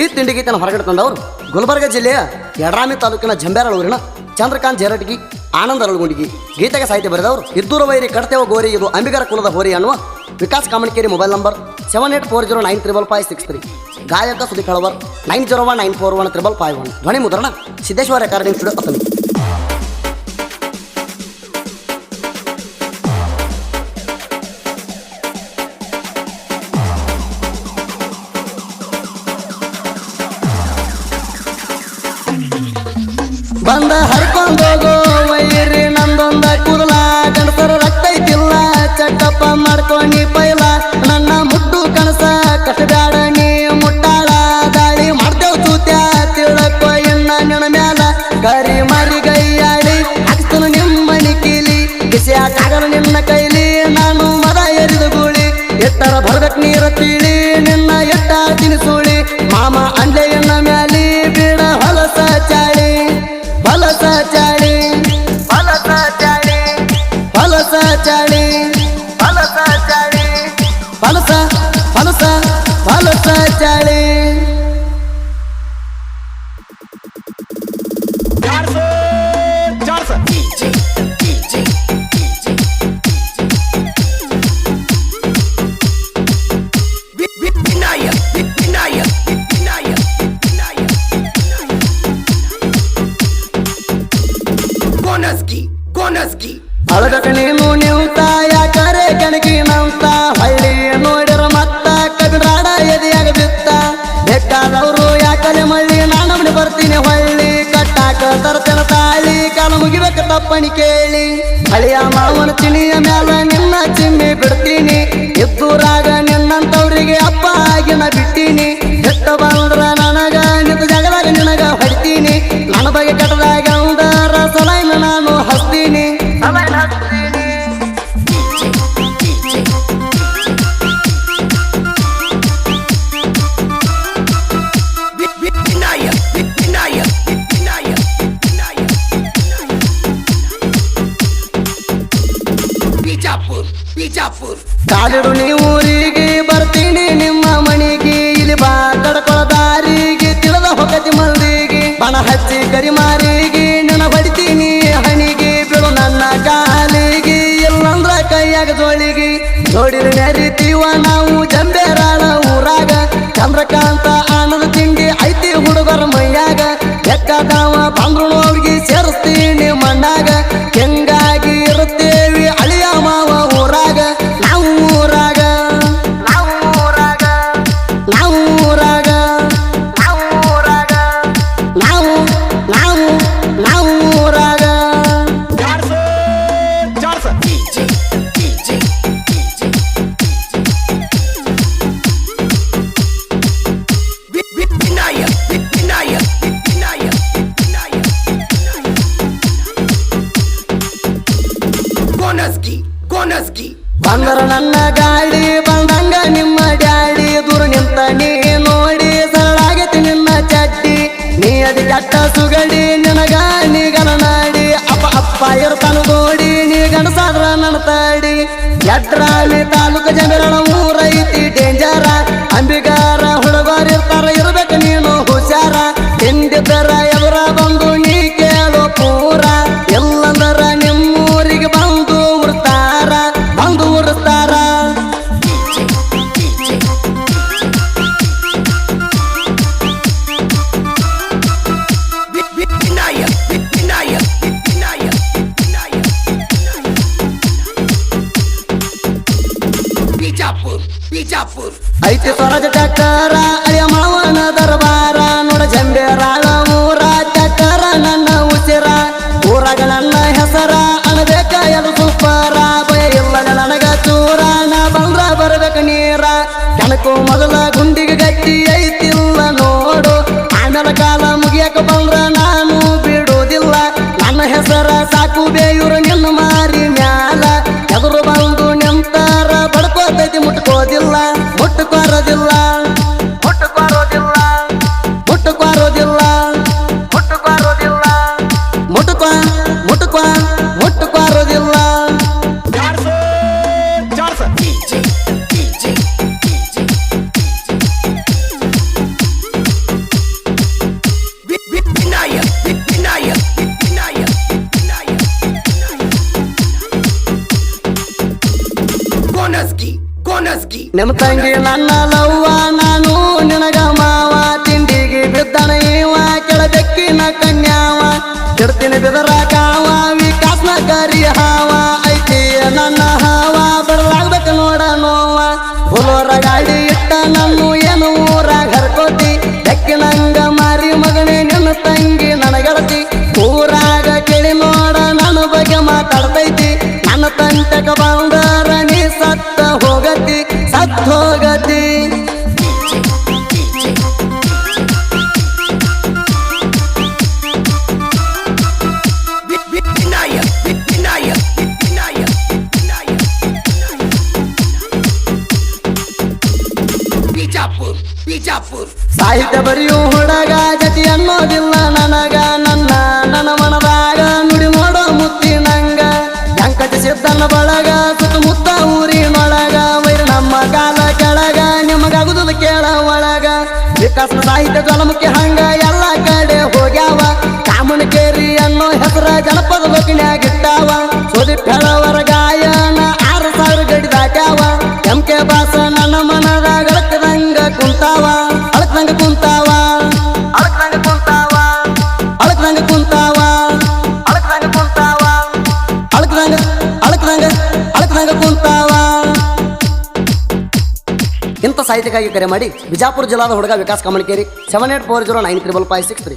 ಈ ತಿಂಡಿ ಗೀತನ ಹೊರಗಡೆ ತಂದವರು ಗುಲ್ಬರ್ಗ ಜಿಲ್ಲೆಯ ಯಡ್ರಾಮಿ ತಾಲೂಕಿನ ಜಂಬೇರಳೂರಿನ ಚಂದ್ರಕಾಂತ್ ಜೇರಟಗಿ ಆನಂದ ಅರಳುಗುಂಡಿಗಿ. ಗೀತೆಗೆ ಸಾಹಿತ್ಯ ಬರೆದವರು ಇದ್ದೂರು ವೈರಿ ಕಡ್ತೇವ ಗೋರಿ, ಇದು ಅಂಬಿಗರ ಕುಲದ ಹೋರಿ ಅನ್ನುವ Vikas Kamanikeri mobile number seven eight four zero nine triple five six three. ಗಾಯಕ Sudeep Halavar nine zero one nine four one triple five one. ಧ್ವನಿ ಮುದ್ರಣ ಸಿದ್ದೇಶ್ವರ ರೆಕಾರ್ಡಿಂಗ್ ಸ್ಟುಡಿಯೋ ಬಂದ ಹರ್ಕೊಂಡೋಗೋ ವೈರಿ ನಂದೊಂದ ಕೂದಲ ಗಣಸರ ರಕ್ತ ಐತಿಲ್ಲ ಚಟ್ಟಪ್ಪ ಮಾಡ್ಕೊಂಡಿ ಪೈಲ, ನನ್ನ ಮುಟ್ಟು ಕಣಸ ಕಟ್ಟಬ್ಯಾಡ ನೀ ಮುಟ್ಟಾಳ. ದಾಳಿ ಮಾಡ್ತೇವ್ ತೂತ್ಯ ತಿಳಕೋ ಎಣ್ಣ ನಿನ ಮ್ಯಾಲ. ಕರಿ ಮಾರಿ ಗೈಯಾಡಿ ಹಾಕ್ತನು ನಿಮ್ಮನಿ ಕೀಲಿ. ಬಿಸಿ ಆಟಾಗಲು ನಿನ್ನ ಕೈಲಿ, ನಾನು ಮದ ಎರಿದು ಗೂಳಿ. ಎತ್ತರ ಬರ್ಬೇಕು ನೀರ ತೀಳಿ ಬರ್ತೀನಿ ಹೊಳ್ಳಿ, ಕಟ್ಟಾಕ ತರತನ ತಾಳಿ, ಕಾಲ ಮುಗಿಬೇಕ ತಪ್ಪಣಿ ಕೇಳಿ. ಹಳೆಯ ಮಾವನ ಚಿಣಿಯ ಮ್ಯಾಲ ನಿನ್ನ ಚಿಮ್ಮಿ ಬಿಡ್ತೀನಿ. ಎದ್ದೂರಾಗ ನಿನ್ನಂತವ್ರಿಗೆ ಅಪ್ಪ ಆಗಿನ ಬಿಟ್ಟೀನಿ. ಎತ್ತ ಬಂದ್ರ ಬಿಜಾಪುರ್. ಕಾಲಿಡು ಊರಿಗೆ ಬರ್ತೀನಿ. ನಿಮ್ಮ ಮನೆಗೆ ಇಲ್ಲಿ ಬಾ. ತಡ್ಕೊಳ ದಾರಿಗೆ, ತಿಳಿದ ಹೊಗತಿ ಮಂದಿಗೆ ಬಣ ಹಚ್ಚಿ ಕರಿ ಮಾರಿಗೆ ನನ್ನ ಬಡಿತೀನಿ ಹಣಿಗೆ. ಬಿಡು ನನ್ನ ಕಾಲಿಗೆ, ಎಲ್ಲಂದ್ರ ಕೈಯಾಗ ಜೋಳಿಗೆ. ಜೋಡಿನ ನರಿತೀವ ನಾವು ಜಂಬೇರಾಣ ಊರಾಗ. ಚಂದ್ರಕಾಂತ ಆನಂದ ತಿಂಡಿ ನಮ್ಮೂರಾಗ ನಮ್ಮೂರಾಗ ನಾವು ನಾವು ನಮ್ಮೂರಾಗ ಗೋನಸ್ಗಿ ಗೋನಸ್ಗಿ ಬಂದರು ನನ್ನ ಗಾಡಿ ಕಟ್ಟ ಸುಗಡಿ ನನಗ ನೀ ನಾಡಿ. ಅಪ್ಪ ಅಪ್ಪ ಇರ್ತಾನು ಗೋಡಿ, ನೀ ಗಣಸಾದ್ರ ನನ್ನ ತಾಡಿ ಯಡ್ರಾಮಿ ತಾಲೂಕು ಜಂಬಿರಳ ನಿಮ್ಮ ತಂಗಿ ನನ್ನ ಲವ್ವ, ನಾನು ನಿನಗ ಮಾವ, ತಿಂಡಿಗೆ ಬಿದ್ದಣ ಇವ, ಕೆಳಬೆಕ್ಕಿನ ಕನ್ಯಾವ. ಕೆಡ್ತೀನಿ ಬಿದರ ಕಾವ, ವಿಕಾಸ್ನ ಕರಿ ಹಾವ. ಐತಿ ನನ್ನ ಹಾವ ಬರಲಾಗ್ಬೇಕ ನೋಡ ನೋವ. ಹುಲೋರ ಗಾಡಿ ಇಟ್ಟ ನನ್ನ ಏನು ಊರಾಗ ಹರ್ಕೋತಿ. ಬೆಕ್ಕಿನಂಗ ಮಾರಿ ಮಗನೇ ನಿನ್ನ ತಂಗಿ ನನಗಡತಿ ಊರಾಗ ಕೇಳಿ ನೋಡ, ನನ್ನ ಬಗ್ಗೆ ಮಾತಾಡ್ತೈತಿ. ನನ್ನ ತಂಟಕ ಬಂದರ ಬಿಜಾಪುರ್. ಸಾಹಿತ್ಯ ಬರೆಯೋ ಹುಡುಗ, ಜತಿ ಅನ್ನೋದಿಲ್ಲ ನನಗ, ನನ್ನ ನನ್ನ ಮನದಾಗ ನುಡಿ ನೋಡೋ ಮುತ್ತಿನಂಗ. ವೆಂಕಟ ಸಿದ್ದನ ಬಳಗ, ಸುತ್ತಮುತ್ತ ಊರಿನೊಳಗ, ವೈರ ನಮ್ಮ ಕಾಲ ಕೆಳಗ ನಿಮಗಾಗುದಿಲ್ಲ ಕೇಳ ಒಳಗ. ವಿಕಾಸ ಸಾಹಿತ್ಯ ಜ್ವಾಲಮುಖಿ ಹಂಗ ಎಲ್ಲ ಕಡೆ ಹೋಗ್ಯಾವ. ಕಾಮನಕೇರಿ ಅನ್ನೋ ಹೆಸರ ಜನಪದ ಬಗ್ನ್ಯಾಗಿಟ್ಟಾವ ಸಾಹಿತ್ಯಕ್ಕಾಗಿ ಕರೆ ಮಾಡಿ ಬಿಜಾಪುರ ಜಿಲ್ಲಾದ ಹುಡುಗ Vikas Kamalkeri seven eight four zero nine triple five six three